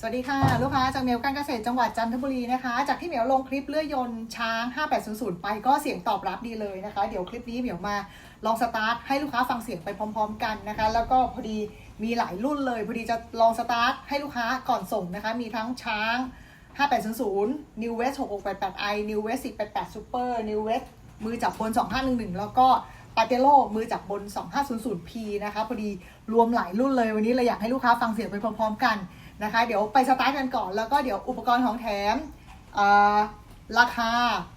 สวัสดีค่ะ ลูกค้าจากเหมียวการเกษตรจังหวัดจันทบุรีนะคะ จากที่เหมียวลงคลิปเลื่อยยนต์ช้าง 5800 ไปก็เสียงตอบรับดีเลยนะคะ เดี๋ยวคลิปนี้เหมียวมาลองสตาร์ทให้ลูกค้าฟังเสียงไปพร้อม ๆ กันนะคะ แล้วก็พอดีมีหลายรุ่นเลย พอดีจะลองสตาร์ทให้ลูกค้าก่อนส่งนะคะ มีทั้งช้าง 5800 New West 6688i New West 488 Super New West มือจับบน 2511 แล้วก็ปาเตโลมือจับบน 2500P นะคะ พอดีรวมหลายรุ่นเลยวันนี้เลยอยากให้ลูกค้าฟังเสียงไปพร้อม ๆ กัน นะคะ เดี๋ยวไปสตาร์ทกันก่อน แล้วก็เดี๋ยวอุปกรณ์ของแถมราคา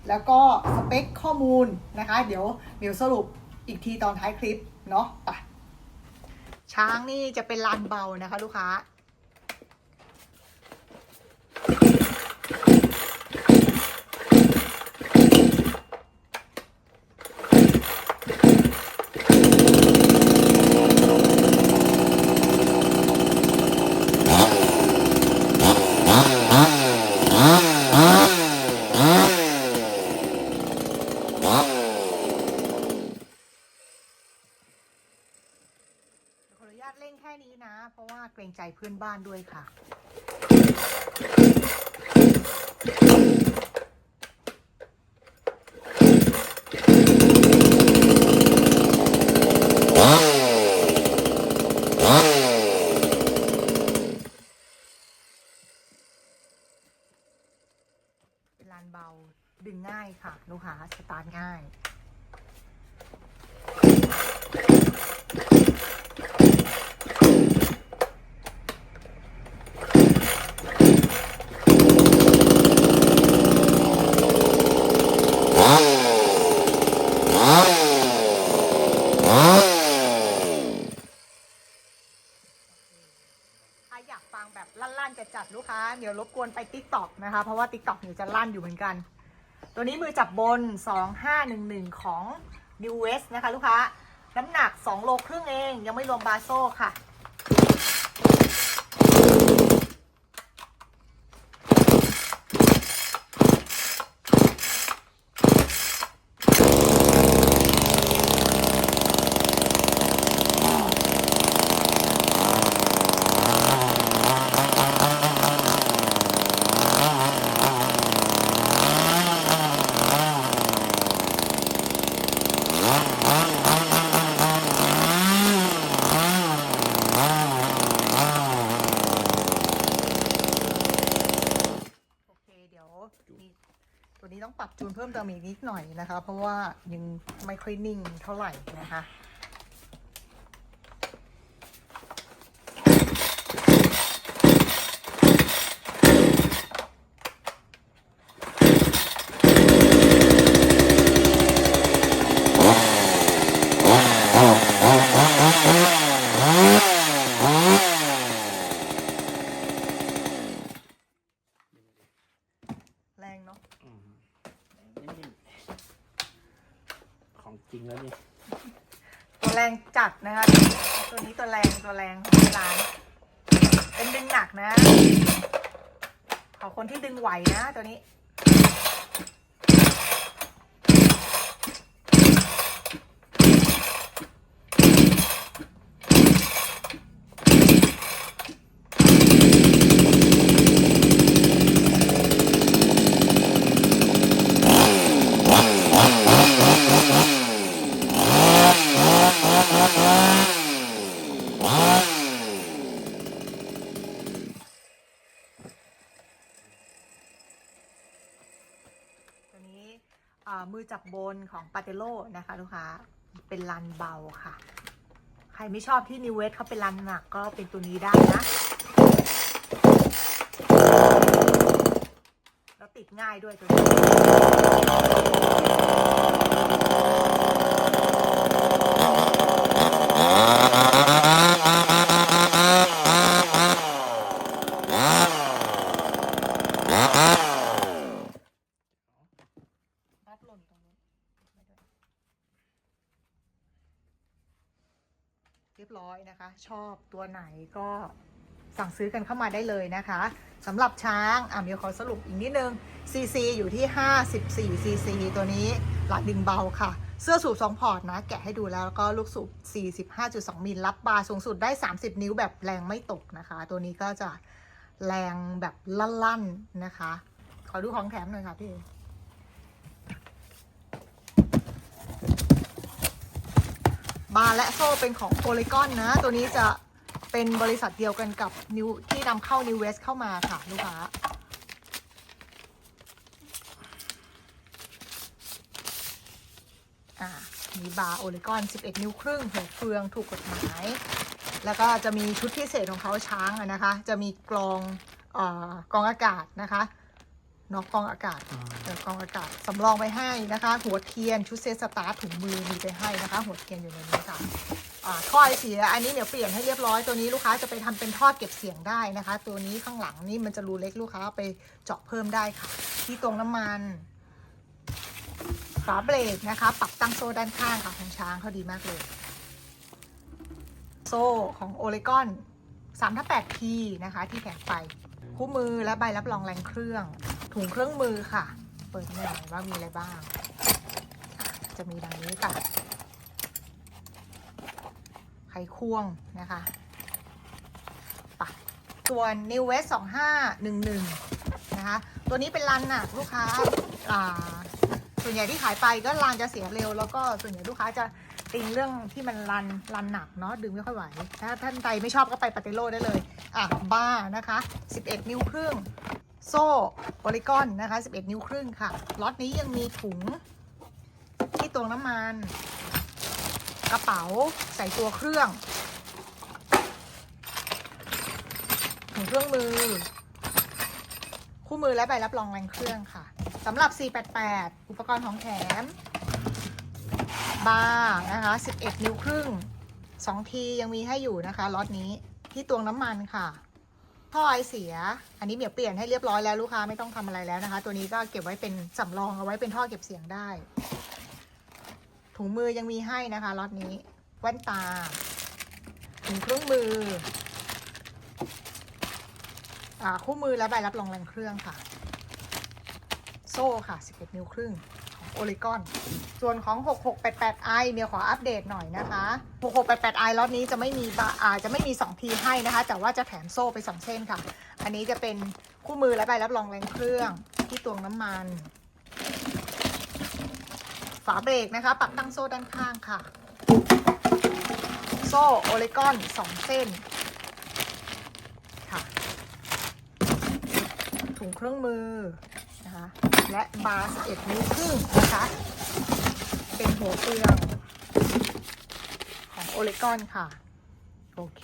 แล้วก็สเปคข้อมูลนะคะ เดี๋ยวเดี๋ยวสรุปอีกทีตอนท้ายคลิปเนาะไปช้างนี่จะเป็นลานเบานะคะ ลูกค้า ขออนุญาตเร่งแค่นี้นะ เพราะว่าเกรงใจเพื่อนบ้านด้วยค่ะ เป็นลานเบาดึงง่ายค่ะ ลูกค้าสตาร์ทง่าย ถ้าอยากฟังแบบ ลั่นๆจะจัดลูกค้า เดี๋ยวรบกวนไปติ๊กต็อกนะคะ เพราะว่าติ๊กต็อกอยู่จะลั่นอยู่เหมือนกัน ตัวนี้มือจับบน 2511 ของ New West นะคะ ลูกค้า น้ำหนัก 2 โลครึ่งเอง ยังไม่รวมบาโซ่ค่ะ นี้ต้องปรับจูนเพิ่มเติมอีกนิดหน่อยนะคะ เพราะว่ายังไม่ค่อยนิ่งเท่าไหร่นะคะแรงเนาะ อืมนี่ของ จริงแล้วนี่ตัวแรงจัดนะคะตัวนี้ตัวแรงตัวแรงของที่ร้าน เป็นดึงหนักนะ ขอคนที่ดึงไหวนะตัวนี้ ตัวนี้อ่ามือ จับบนของปาเตโลนะคะลูกค้าเป็นลันเบาค่ะ ใครไม่ชอบที่นิวเวสเขาเป็นลันหนักก็เป็นตัวนี้ได้นะแล้วติดง่ายด้วยตัวนี้ บัดหล่นตรงนู้นไม่ด้วย เรียบร้อยนะคะ ชอบตัวไหนก็สั่งซื้อกันเข้ามาได้เลยนะคะสำหรับช้างอะเดี๋ยวขอสรุปอีกนิดนึง CC อยู่ที่ 54 CC ตัวนี้หลักดึงเบาค่ะ เสื้อสูบ2พอร์ตนะ แกะให้ดูแล้วแล้วก็ลูกสูบ 45.2 มิลรับบาร์สูงสุดได้ 30 นิ้วแบบแรงไม่ตกนะคะ ตัวนี้ก็จะแรงแบบลั่นๆนะคะ ขอดูของแถมหน่อยค่ะพี่ บาและโซ่เป็นของโ o ล y กอนนะ ตัวนี้จะเป็นบริษัทเดียวกันกับนิวที่นำเข้า New West เข้ามาค่ะลูกค้าอ่ามีบาร์โอเลกอน 11 นิ้วครึ่งหัวเฟืองถูกกฎหมาย แล้วก็จะมีชุดพิเศษของเขาช้างนะคะ จะมีกรองเออกรองอากาศนะคะ เนอกกรองอากาศอ่าเออกรองอากาศสำรองไปให้นะคะ หัวเทียนชุดเซตสตาร์ทถุงมือมีไปให้นะคะ หัวเทียนอยู่ในนี้ค่ะอ่าท่อไอเสียอันนี้เดี๋ยวเปลี่ยนให้เรียบร้อยตัวนี้ลูกค้าจะไปทำเป็นท่อเก็บเสียงได้นะคะ ตัวนี้ข้างหลังนี่มันจะรูเล็กลูกค้าเอาไปเจาะเพิ่มได้ค่ะ ที่ตรงน้ำมันฝาเบรกนะคะ ปรับตั้งโซ่ด้านข้างค่ะของช้างเขาดีมากเลย โซ่ของโอเลกอน3ทับ8 P นะคะ ที่แถมไปคู่มือและใบรับรองแรงเครื่อง ถุงเครื่องมือค่ะ เปิดหน่อยว่ามีอะไรบ้าง จะมีดังนี้ค่ะ ไขควงนะคะปะส่วน New West 2511 นะคะ ตัวนี้เป็นรันน่ะ ลูกค้าอ่าส่วนใหญ่ที่ขายไปก็รันจะเสียเร็ว แล้วก็ส่วนใหญ่ลูกค้าจะติงเรื่องที่มันรันรันหนักเนาะดึงไม่ค่อยไหว ถ้าท่านใดไม่ชอบก็ไปปาเตโลได้เลย อะ บ้านะคะ 11 นิ้วครึ่ง โซ่โอลิกอนนะคะ 11 นิ้วครึ่งค่ะล็อตนี้ยังมีถุงที่ตวงน้ำมัน กระเป๋าใส่ตัวเครื่องถุงเครื่องมือ คู่มือและใบรับรองแรงเครื่องค่ะสำหรับ 488 อุปกรณ์ของแถม บาร์นะคะ 11 นิ้วครึ่ง 2 ทียังมีให้อยู่นะคะล็อตนี้ที่ตวงน้ำมันค่ะ ท่อไอเสีย อันนี้เหมียวเปลี่ยนให้เรียบร้อยแล้วลูกค้าไม่ต้องทำอะไรแล้วนะคะ ตัวนี้ก็เก็บไว้เป็นสำรองเอาไว้เป็นท่อเก็บเสียงได้ ถุงมือยังมีให้นะคะล็อตนี้แว่นตาถุงเครื่องมืออ่าคู่มือและใบรับรองแรงเครื่องค่ะ โซ่ค่ะ 11 นิ้วครึ่ง โอลิกอน ส่วนของ 6688i เมียขออัปเดตหน่อยนะคะ 6688i ล็อตนี้จะไม่มีอาจะไม่มี2ทีให้นะคะ แต่ว่าจะแถมโซ่ไป 2 เส้นค่ะ อันนี้จะเป็นคู่มือและใบรับรองแรงเครื่องที่ตวงน้ำมัน ฝาเบรกนะคะปรับตั้งโซ่ด้านข้างค่ะ โซ่โอเลกอน 2 เส้นค่ะ ถุงเครื่องมือนะคะ และบาร์11นิ้วครึ่งนะคะ เป็นหัวเฟืองของโอเลกอนค่ะ โอเค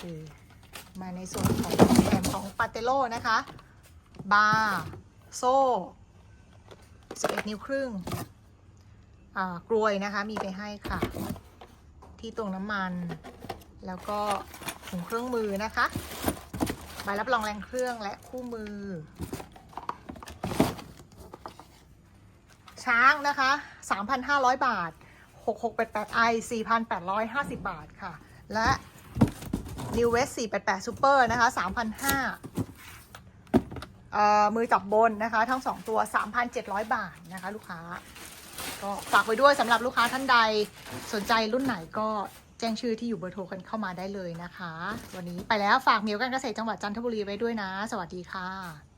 มาในส่วนของแถมของปาเตโลนะคะ บาร์โซ่11 นิ้วครึ่งกรวยนะคะมีไปให้ค่ะ ที่ตรงน้ำมัน แล้วก็ถุงเครื่องมือนะคะ ใบรับรองแรงเครื่องและคู่มือ ช้างนะคะ 3,500 บาท 6688i 4,850 บาทค่ะ และ New West 488 Super นะคะ 3,500เอ่อมือจับบนนะคะ ทั้ง 2 ตัว 3,700 บาทนะคะลูกค้า ก็ฝากไว้ด้วยสำหรับลูกค้าท่านใดสนใจรุ่นไหนก็แจ้งชื่อที่อยู่เบอร์โทรกันเข้ามาได้เลยนะคะ วันนี้ไปแล้วฝากเมียวการเกษตรจังหวัดจันทบุรีไว้ด้วยนะ สวัสดีค่ะ